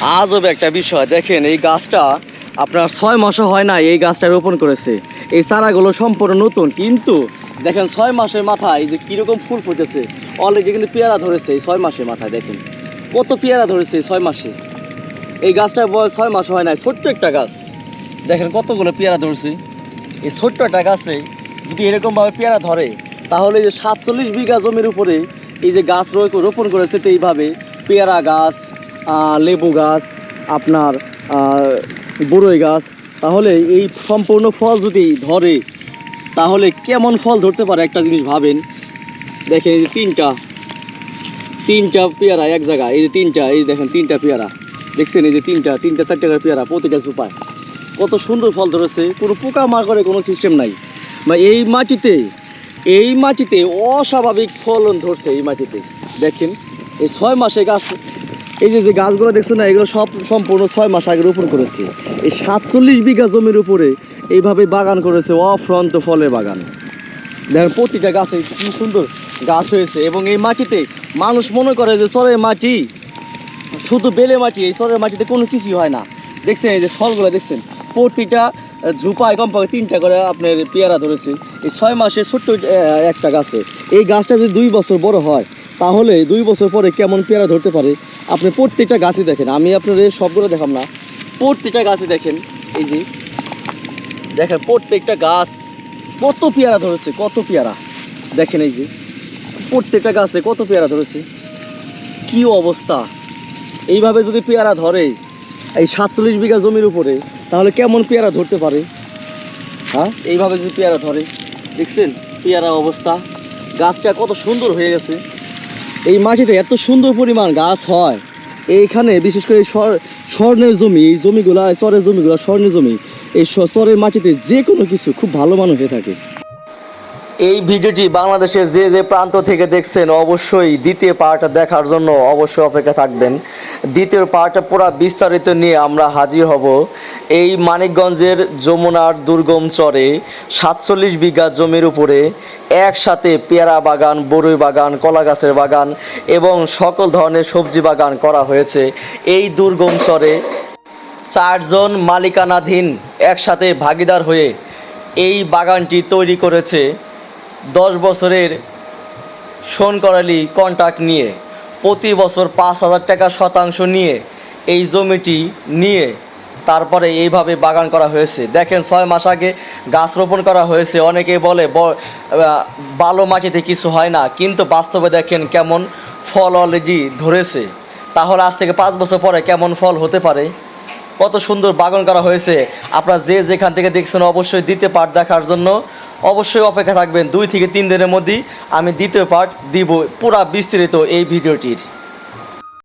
আজব একটা বিষয়। দেখেন, এই গাছটা আপনার ছয় মাসও হয় না এই গাছটা রোপণ করেছে। এই চারাগুলো সম্পূর্ণ নতুন, কিন্তু দেখেন ছয় মাসের মাথায় যে কীরকম ফুল ফুটেছে অলরেডি কিন্তু পেয়ারা ধরেছে এই ছয় মাসের মাথায়, দেখেন। কত পেয়ারা ধরেছে এই ছয় মাসে। এই গাছটার বয়স ছয় মাস হয় না ছোট্ট একটা গাছ। দেখেন কতগুলো পেয়ারা ধরছে। এই ছোট্ট একটা গাছে যদি এরকমভাবে পেয়ারা ধরে, তাহলে এই যে সাতচল্লিশ বিঘা জমির উপরে এই যে গাছ রোপণ করেছে এইভাবে পেয়ারা গাছ লেবু গাছ, আপনার বড়ই গাছ, তাহলে এই সম্পূর্ণ ফল যদি ধরে, তাহলে কেমন ফল ধরতে পারে একটা জিনিস ভাবেন? দেখেন এই যে তিনটা তিনটা পেয়ারা এক জায়গায়, এই যে তিনটা, এই দেখেন তিনটা পেয়ারা, দেখছেন এই যে তিনটা তিনটা, চারটে করে পেয়ারা প্রতিটা সুপায় কত সুন্দর ফল ধরেছে, কোনো পোকা মার করে কোনো সিস্টেম নাই। বা এই মাটিতে এই মাটিতে অস্বাভাবিক ফলন ধরছে এই মাটিতে। দেখেন, এই ছয় মাসে গাছ এই যে যে গাছগুলো দেখছেন না, এগুলো সব সম্পূর্ণ ছয় মাস আগে রোপণ করেছে। এই সাতচল্লিশ বিঘা জমির উপরে এইভাবে বাগান করেছে অফ্রন্ত ফলের বাগান। দেখেন, প্রতিটা গাছে কি সুন্দর গাছ হয়েছে এবং এই মাটিতে মানুষ মনে করে যে সরের মাটি, শুধু বেলে মাটি, এই সরের মাটিতে কোনো কিছুই হয় না। দেখছেন, এই যে ফলগুলো দেখছেন, প্রতিটা ঝুপায় কমপক্ষে তিনটা করে আপনার পেয়ারা ধরেছে। এই ছয় মাসে ছোট্ট একটা গাছে। এই গাছটা যদি দুই বছর বড় হয় তাহলে দুই বছর পরে কেমন পেয়ারা ধরতে পারে? আপনি প্রত্যেকটা গাছই দেখেন, আমি আপনার সবগুলো দেখাম না। প্রত্যেকটা গাছই দেখেন, এই যে। দেখেন প্রত্যেকটা গাছ কত পেয়ারা ধরেছে, কত পেয়ারা। দেখেন এই যে, প্রত্যেকটা গাছে কত পেয়ারা ধরেছে। কি অবস্থা। এইভাবে যদি পেয়ারা ধরে এই সাতচল্লিশ বিঘা জমির উপরে, তাহলে কেমন পেয়ারা ধরতে পারে? হ্যাঁ এইভাবে যদি পেয়ারা ধরে, দেখছেন পেয়ারা অবস্থা। গাছটা কত সুন্দর হয়ে গেছে। এই মাটিতে এত সুন্দর পরিমাণ গাছ হয়। এইখানে বিশেষ করে স্বর- স্বর্ণের জমি, এই জমিগুলা চরের জমিগুলো, স্বর্ণের জমি, এই স্বরের মাটিতে যে কোনো কিছু খুব ভালো মানুষ হয়ে থাকে। এই ভিডিওটি বাংলাদেশের যে যে প্রান্ত থেকে দেখছেন, অবশ্যই দ্বিতীয় পার্টটা দেখার জন্য অবশ্যই অপেক্ষা থাকবেন। দ্বিতীয় পার্টটা পুরো বিস্তারিত নিয়ে আমরা হাজির হব। এই মানিকগঞ্জের যমুনার দুর্গম চরে সাতচল্লিশ বিঘা জমির উপরে একসাথে পেয়ারা বাগান, বরুই বাগান, কলা গাছের বাগান এবং সকল ধরনের সবজি বাগান করা হয়েছে। এই দুর্গম চরে চারজন মালিকানাধীন একসাথে ভাগিদার হয়ে এই বাগানটি তৈরি করেছে। দশ বছরের সোনকরালি কন্ট্রাক্ট নিয়ে। প্রতি বছর পাঁচ হাজার টাকা শতাংশ নিয়ে এই জমিটি নিয়ে তারপরে এইভাবে বাগান করা হয়েছে। দেখেন ছয় মাস আগে গাছ রোপণ করা হয়েছে। অনেকে বলে বালো মাটিতে কিছু হয় না। কিন্তু বাস্তবে দেখেন কেমন ফল অলরেডি ধরেছে। তাহলে আজ থেকে পাঁচ বছর পরে কেমন ফল হতে পারে? কত সুন্দর বাগান করা হয়েছে। আপনারা যে যেখান থেকে দেখছেন অবশ্যই দিতে পার্ট দেখার জন্য অবশ্যই অপেক্ষা থাকবেন দুই থেকে তিন দিনের মধ্যেই আমি দ্বিতীয় পার্ট দিব পুরা বিস্তৃত এই ভিডিওটির।